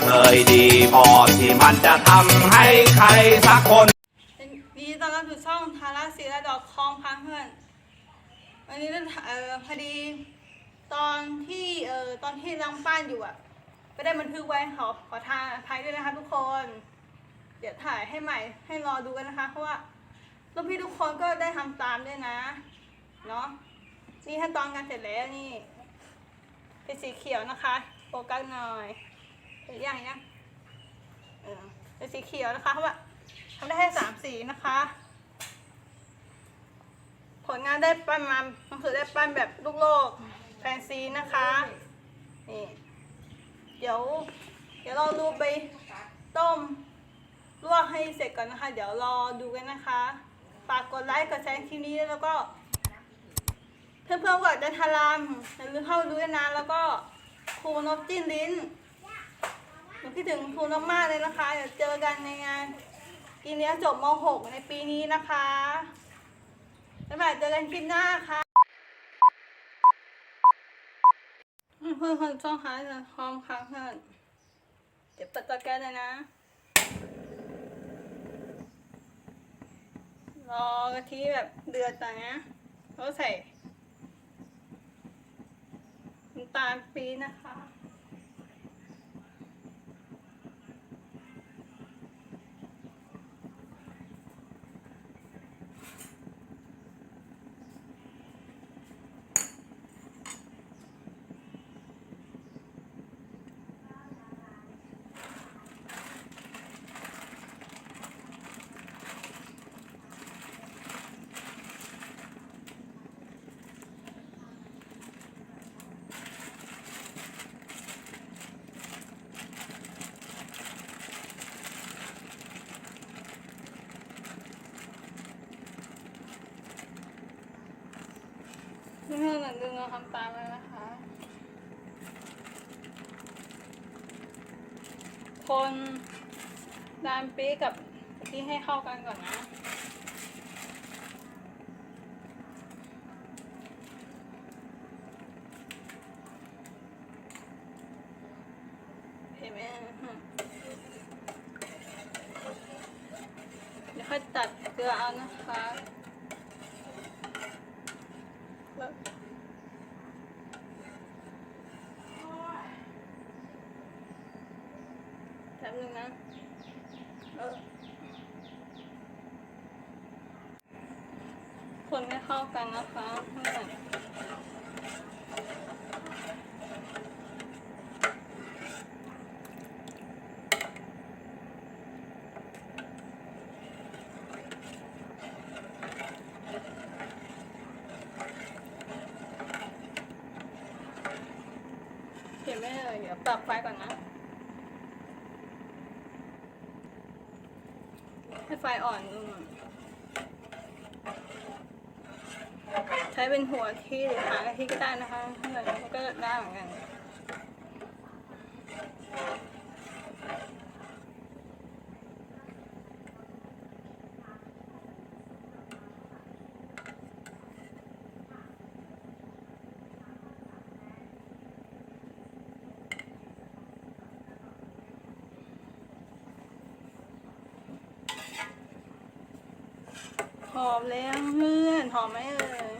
ดีไม่เคยดีพอที่มันจะทำให้ใครสักคนดีตอนรับสู่ช่องทาราศิลาดอกคองพังเพื่อน วันนี้เออพอดีตอนที่เออตอนที่รังป้านอยู่อะก็ได้บันทึกไว้ขอขอทานอภัยด้วยนะคะทุกคน เดี๋ยวถ่ายให้ใหม่ให้รอดูกันนะคะ เพราะว่าลูกพี่ทุกคนก็ได้ทำตามด้วยนะเนาะนี่ขั้นตอนการเสร็จแล้วนี่เป็นสีเขียวนะคะโฟกัสหน่อย ห็นยังยังเออเป็นสีเขียวนะคะเพราะว่าทำได้แค่สามสีนะคะ ผลงานได้ปั้นมาหนังสือได้ปั้นแบบลูกโลกแฟนซีนะคะนี่เดี๋ยว เดี๋ยวเราลูกไปต้มลวกให้เสร็จก่อนนะคะ เดี๋ยวรอดูกันนะคะฝากกดไลค์กดแชร์คลิปนี้แล้วก็เพื่อนๆกดจะทารามอย่าลืมเข้าดูด้วยนะแล้วก็ครูนกจิ้นลิ้น หนูคิดถึงครูนกมากเลยนะคะ เดี๋ยวเจอกันในงานกินเลี้ยงจบม .6 ในปีนี้นะคะบ๊ายบายเจอกันคลิปหน้าค่ะเพื่อนคนช่องหาจะพร้อมค่ะเพื่อนเดี๋ยวเปิดตะแกรงเลยนะ รอกะทิแบบเดือดต่างนะแล้วใส่น้ำตาลปี๊นะคะ เพื่อนๆอย่าลืมเราทำตามเลยนะคะ คนดานปีกับที่ให้เข้ากันก่อนนะเห็นไหมอืมเดี๋ยวค่อยตัดเกลือเอานะคะ แล้วแป๊บนึงนะคนไม่เข้ากันนะคะเพื่อนเห็น ไหมเอ่ยเดี๋ยวปรับไฟก่อนนะ ให้ไฟอ่อนลงใช้เป็นหัวที่หรือหางกะทิก็ได้นะคะถ้าเกิดมันก็ได้เหมือนกัน อมแล้วเพื่อนหอมไหมเอ่ยเดี๋ยวชิมหน่อย